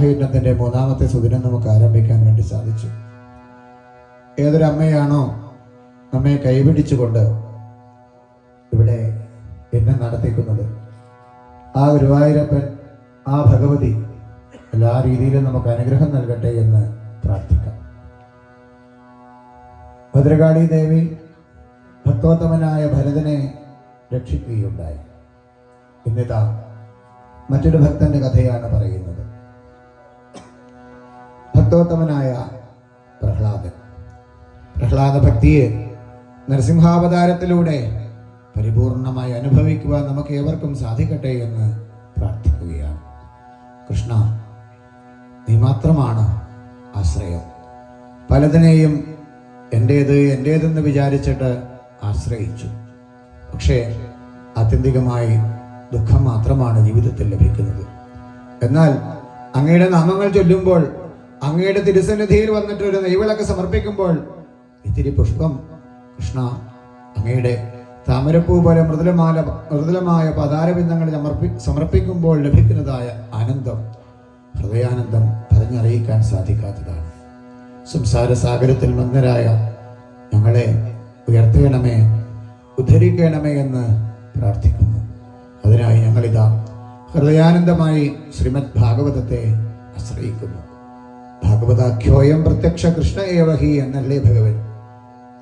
സത്താഹയജ്ഞത്തിന്റെ മൂന്നാമത്തെ സുദിനം നമുക്ക് ആരംഭിക്കാൻ വേണ്ടി സാധിച്ചു. ഏതൊരമ്മയാണോ നമ്മെ കൈപിടിച്ചുകൊണ്ട് ഇവിടെ എന്നെ നടത്തിക്കുന്നത്? ആ ഗുരുവായൂരപ്പൻ ആ ഭഗവതി എല്ലാ രീതിയിലും നമുക്ക് അനുഗ്രഹം നൽകട്ടെ എന്ന് പ്രാർത്ഥിക്കാം. ഭദ്രകാളി ദേവി ഭക്തോത്തമനായ ഭരതനെ രക്ഷിക്കുകയുണ്ടായി. ഇന്നിതാ മറ്റൊരു ഭക്തന്റെ കഥയാണ് പറയുന്നത്. ഭക്തോത്തമനായ പ്രഹ്ലാദൻ. പ്രഹ്ലാദ ഭക്തിയെ നരസിംഹാവതാരത്തിലൂടെ പരിപൂർണമായി അനുഭവിക്കുവാൻ നമുക്ക് ഏവർക്കും സാധിക്കട്ടെ എന്ന് പ്രാർത്ഥിക്കുകയാണ്. കൃഷ്ണ നീ മാത്രമാണ് ആശ്രയം. പലതിനെയും എന്റേത് എന്റേതെന്ന് വിചാരിച്ചിട്ട് ആശ്രയിച്ചു. പക്ഷേ ആത്യന്തികമായി ദുഃഖം മാത്രമാണ് ജീവിതത്തിൽ ലഭിക്കുന്നത്. എന്നാൽ അങ്ങയുടെ നാമങ്ങൾ ചൊല്ലുമ്പോൾ അങ്ങയുടെ തിരുസന്നിധിയിൽ വന്നിട്ട് ഒരു നെയ്വിളക്ക് സമർപ്പിക്കുമ്പോൾ ഇത്തിരി പുഷ്പം കൃഷ്ണ അങ്ങയുടെ താമരപ്പൂ പോലെ മൃദുലമായ മൃദുലമായ പതാരബിന്ദങ്ങളിൽ സമർപ്പി സമർപ്പിക്കുമ്പോൾ ലഭിക്കുന്നതായ ആനന്ദം ഹൃദയാനന്ദം പറഞ്ഞറിയിക്കാൻ സാധിക്കാത്തതാണ്. സംസാര സാഗരത്തിൽ മന്ദരായ ഞങ്ങളെ ഉയർത്തേണമേ ഉദ്ധരിക്കണമേ എന്ന് പ്രാർത്ഥിക്കുന്നു. അതിനായി ഞങ്ങളിതാ ഹൃദയാനന്ദമായി ശ്രീമദ് ഭാഗവതത്തെ ആശ്രയിക്കുന്നു. ഭാഗവതാഖ്യോയം പ്രത്യക്ഷ കൃഷ്ണ ഏവഹി എന്നല്ലേ ഭഗവൻ?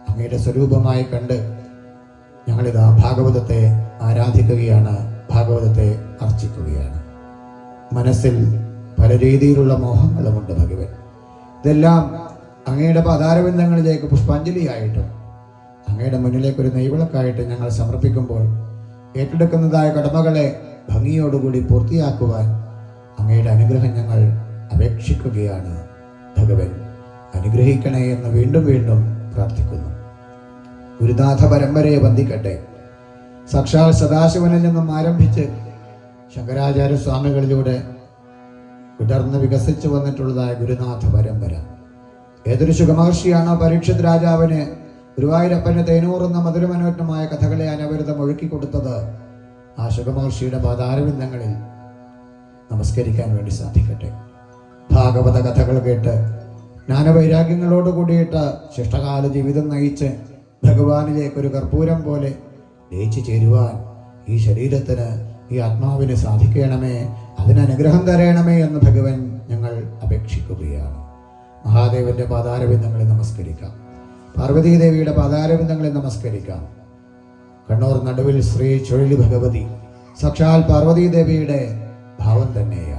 അങ്ങയുടെ സ്വരൂപമായി കണ്ട് ഞങ്ങളിതാ ഭാഗവതത്തെ ആരാധിക്കുകയാണ് ഭാഗവതത്തെ അർച്ചിക്കുകയാണ്. മനസ്സിൽ പല രീതിയിലുള്ള മോഹങ്ങളുമുണ്ട് ഭഗവൻ. ഇതെല്ലാം അങ്ങയുടെ പതാരബന്ധങ്ങളിലേക്ക് പുഷ്പാഞ്ജലിയായിട്ടും അങ്ങയുടെ മുന്നിലേക്ക് ഒരു നെയ്വിളക്കായിട്ട് ഞങ്ങൾ സമർപ്പിക്കുമ്പോൾ ഏറ്റെടുക്കുന്നതായ കടമകളെ ഭംഗിയോടുകൂടി പൂർത്തിയാക്കുവാൻ അങ്ങയുടെ അനുഗ്രഹം ഞങ്ങൾ അപേക്ഷിക്കുകയാണ്. ഭഗവൻ അനുഗ്രഹിക്കണേ എന്ന് വീണ്ടും വീണ്ടും പ്രാർത്ഥിക്കുന്നു. ഗുരുനാഥ പരമ്പരയെ വന്ദിക്കട്ടെ. സാക്ഷാൽ സദാശിവനിൽ നിന്നും ആരംഭിച്ച് ശങ്കരാചാര്യ സ്വാമികളിലൂടെ തുടർന്ന് വികസിച്ചു വന്നിട്ടുള്ളതായ ഗുരുനാഥ പരമ്പര ഏതൊരു ശുഖമഹർഷിയാണോ പരീക്ഷിത് രാജാവിന് ഗുരുവായൂരപ്പന് തേനൂറുന്ന മധുരമനോജ്ഞമായ കഥകളെ അനവരതം ഒഴുക്കി കൊടുത്തത് ആ ശുഖമഹർഷിയുടെ പാതാരവിന്ദങ്ങളിൽ നമസ്കരിക്കാൻ വേണ്ടി സാധിക്കട്ടെ. ഭാഗവത കഥകൾ കേട്ട് ജ്ഞാനവൈരാഗ്യങ്ങളോട് കൂടിയിട്ട് ശിഷ്ടകാല ജീവിതം നയിച്ച് ഭഗവാനിലേക്ക് ഒരു കർപ്പൂരം പോലെ ലയിച്ചു ചേരുവാൻ ഈ ശരീരത്തിന് ഈ ആത്മാവിന് സാധിക്കണമേ അതിന് അനുഗ്രഹം തരയണമേ എന്ന് ഭഗവൻ ഞങ്ങൾ അപേക്ഷിക്കുകയാണ്. മഹാദേവന്റെ പാതാരബിന്ദങ്ങളെ നമസ്കരിക്കാം. പാർവതീദേവിയുടെ പാതാരബിന്ദങ്ങളെ നമസ്കരിക്കാം. കണ്ണൂർ നടുവിൽ ശ്രീ ചുഴലി ഭഗവതി സാക്ഷാൽ പാർവതീദേവിയുടെ ഭാവം തന്നെയാണ്.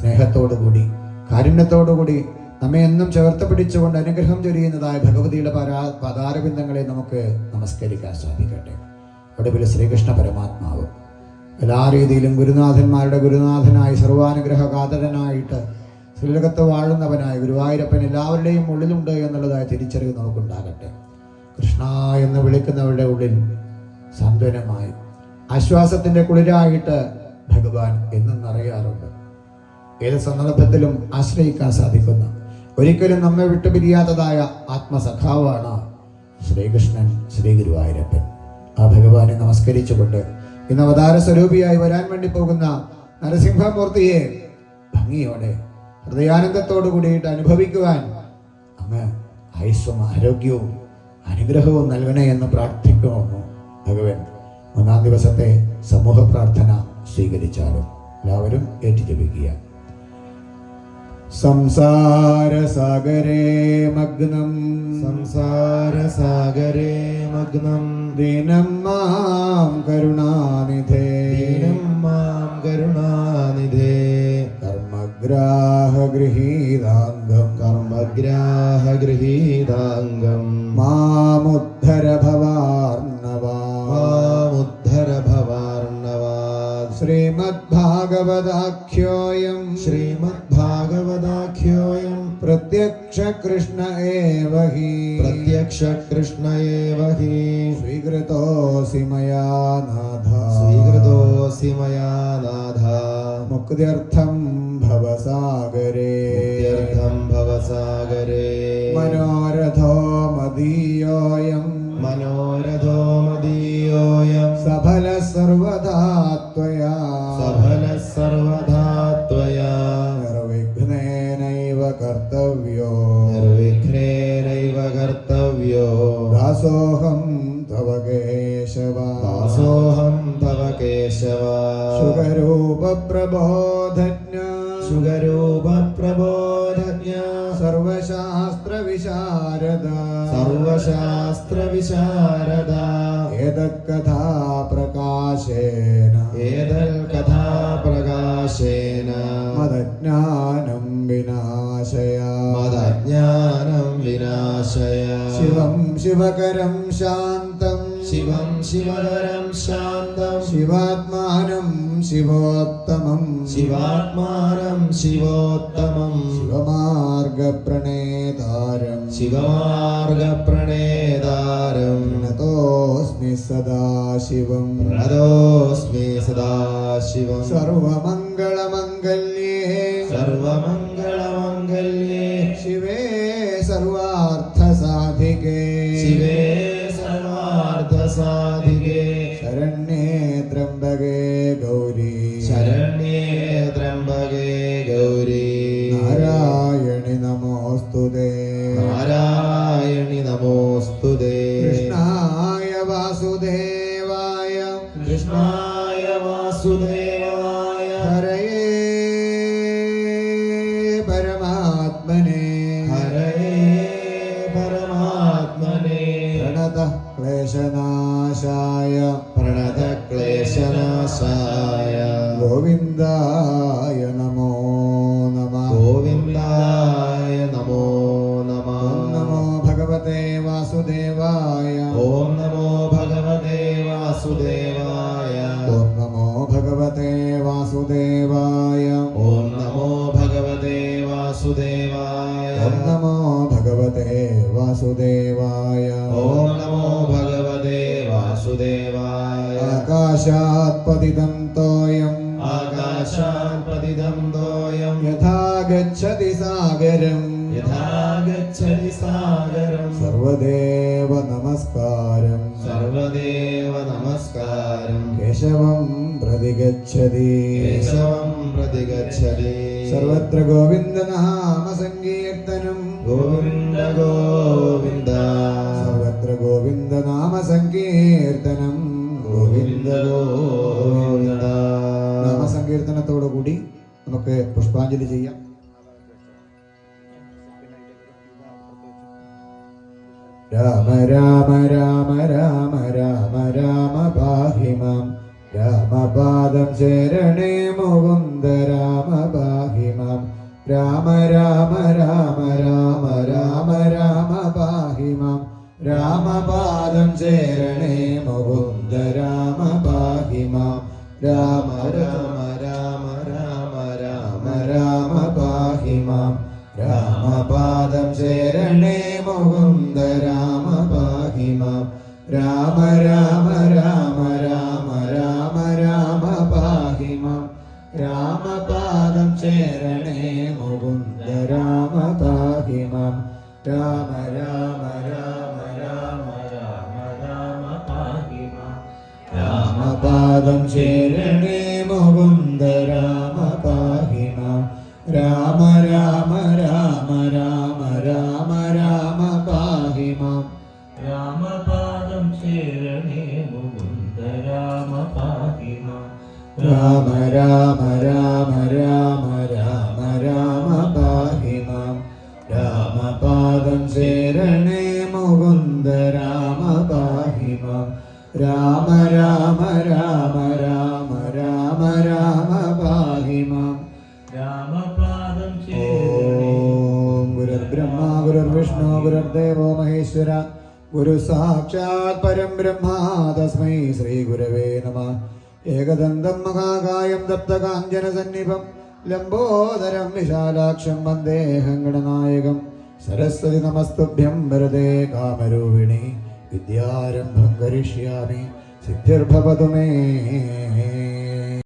സ്നേഹത്തോടുകൂടി കാരുണ്യത്തോടുകൂടി നമ്മെ എന്നും ചേർത്ത് പിടിച്ചുകൊണ്ട് അനുഗ്രഹം ചൊരിയുന്നതായ ഭഗവതിയുടെ പരാ പതാരബിന്ദങ്ങളെ നമുക്ക് നമസ്കരിക്കാൻ സാധിക്കട്ടെ. ഒടുവിൽ ശ്രീകൃഷ്ണ പരമാത്മാവ്. എല്ലാ രീതിയിലും ഗുരുനാഥന്മാരുടെ ഗുരുനാഥനായി സർവാനുഗ്രഹ കാതരനായിട്ട് ശ്രീലകത്ത് വാഴുന്നവനായ ഗുരുവായൂരപ്പൻ എല്ലാവരുടെയും ഉള്ളിലുണ്ട് എന്നുള്ളതായ തിരിച്ചറിവ് നമുക്കുണ്ടാകട്ടെ. കൃഷ്ണ എന്ന് വിളിക്കുന്നവരുടെ ഉള്ളിൽ സാന്ത്വനമായി ആശ്വാസത്തിന്റെ കുളിരായിട്ട് ഭഗവാൻ എന്നും നിറയാറുണ്ട്. ഏത് സന്ദർഭത്തിലും ആശ്രയിക്കാൻ സാധിക്കുന്ന. ഒരിക്കലും നമ്മെ വിട്ടു വിട്ടുപിരിയാത്തതായ ആത്മസഖാവാണ് ശ്രീകൃഷ്ണൻ ശ്രീ ഗുരുവായൂരപ്പൻ. ആ ഭഗവാനെ നമസ്കരിച്ചുകൊണ്ട് ഇന്ന് അവതാര സ്വരൂപിയായി വരാൻ വേണ്ടി പോകുന്ന നരസിംഹമൂർത്തിയെ ഭംഗിയോടെ ഹൃദയാനന്ദത്തോടു കൂടിയിട്ട് അനുഭവിക്കുവാൻ അങ്ങ് ആയുസ്സും ആരോഗ്യവും അനുഗ്രഹവും നൽകണേ എന്ന് പ്രാർത്ഥിക്കുന്നു ഭഗവൻ. ഒന്നാം ദിവസത്തെ സമൂഹ പ്രാർത്ഥന സ്വീകരിച്ചാലും എല്ലാവരും ഏറ്റുജപിക്കുക. സംസാരസാഗരേ മഗ്നം. സംസാരസാഗരേ മഗ്നം. ദീനം മാം കരുണാനിധേ. ദീനം മാം കരുണാനിധേ. കർമ്മഗ്രാഹഗൃഹീതാംഗം. കർമ്മഗ്രാഹഗൃഹീതാംഗം. മാമുദ്ധര ഭവാർണവാ മാമുദ്ധര ഭവാർണവാ ശ്രീമദ്ഭാഗവതാഖ്യോയം श्रीमद्भागवदाख्योऽयं प्रत्यक्ष कृष्ण एव हि। प्रत्यक्ष कृष्ण एव हि। स्वीकृतोऽसि मया नाथ। स्वीकृतोऽसि मया नाथ। मुक्त्यर्थम् भवसागरे मुक्त्यर्थम् भवसागरे मनोरथो मदीयोऽयम् मनोरथो मदीयोऽयम् सफलः सर्वदा कर्तव्यो। निर्विघ्नेनैव कर्तव्यो। दासोऽहं तव केशव। दासोऽहं तव केशव। शुभरूपप्रबोधज्ञ सुगरूपप्रबोधज्ञ सर्वशास्त्रविशारद। सर्वशास्त्रविशारदा। एतत्कथा प्रकाशेन एतल्कथा ജ്ഞാനം വിനാശയ. ശിവം ശിവകരം ശാന്തം. ശിവം ശിവകരം ശാന്തം. ശിവാത്മാനം ശിവോത്തമം. ശിവാത്മാനം ശിവോത്തമം. ശിവമാർഗപ്രണേതാരം. ശിവമാർഗപ്രണേതാരം. പ്രണതോസ്മി സദാശിവം. പ്രണതോസ്മി സദാശിവം. സർവമംഗളമംഗല്യ प्रणतः क्लेशनाशाय प्रणतक्लेशनाशाय गोविन्दाय नमो नमः गोविन्दाय नमो नमः ॐ नमो भगवते वासुदेवाय ॐ नमो भगवते वासुदेवाय ॐ नमो भगवते वासुदेवाय ॐ नमो भगवते वासुदेवाय ॐ नमो भगवते वासुदेवाय ആകാശാത്പതിതം തോയം. ആകാശാത്പതിതം തോയം. യഥാ ഗച്ഛതി സാഗരം. യഥാ ഗച്ഛതി സാഗരം. സർവദേവ നമസ്കാരം. സർവദേവ നമസ്കാരം. കേശവം പ്രതിഗച്ഛതി. കേശവം പ്രതിഗച്ഛതി. സർവത്ര ഗോവിന്ദ നാമ സങ്കീർത്തനം ഗോവിന്ദ ഗോവിന്ദ. സർവത്ര ഗോവിന്ദ നാമ സങ്കീർത്തനം പുഷ്പാഞ്ജലി ചെയ്യാം. രാമ രാമ രാമ രാമ രാമ രാമ രാമ രാമപാദം ചേരണേ മുകുന്ദ രാമ ബാഹിമാം. രാമ രാമ രാമ രാമ രാമ രാമ രാമ രാമപാദം ചേരണേ മുകുന്ദ രാമ ബാഹിമാം. രാമ രാമപാദം ചേരണേ മുകുന്ദ രാമ പാഹി രാമ രാമ രാമ മുകുന്ദ രാമ പാഹിമ രാമ രാമ രാമ രാമ രാമ രാമ പാഹിമ രാമപാദം ഓം ഗുരുർബ്രഹ്മ ഗുരുർവിഷ്ണു ഗുരുദേവോ മഹേശ്വര. ഗുരു സാക്ഷാത് പരം ബ്രഹ്മ തസ്മൈ ശ്രീ ഗുരവേ നമ. ഏകദന്തം മഹാകായം ദപ്തകാഞ്ചന സന്നിഭം ലംബോദരം വിശാലാക്ഷം വന്ദേഹം ഗണനായകം സരസ്വതി നമസ്തുഭ്യം വരദേ കാമരൂപിണി. വിദ്യാരംഭം കരിഷ്യാമി. സിദ്ധിർഭവതു മേ.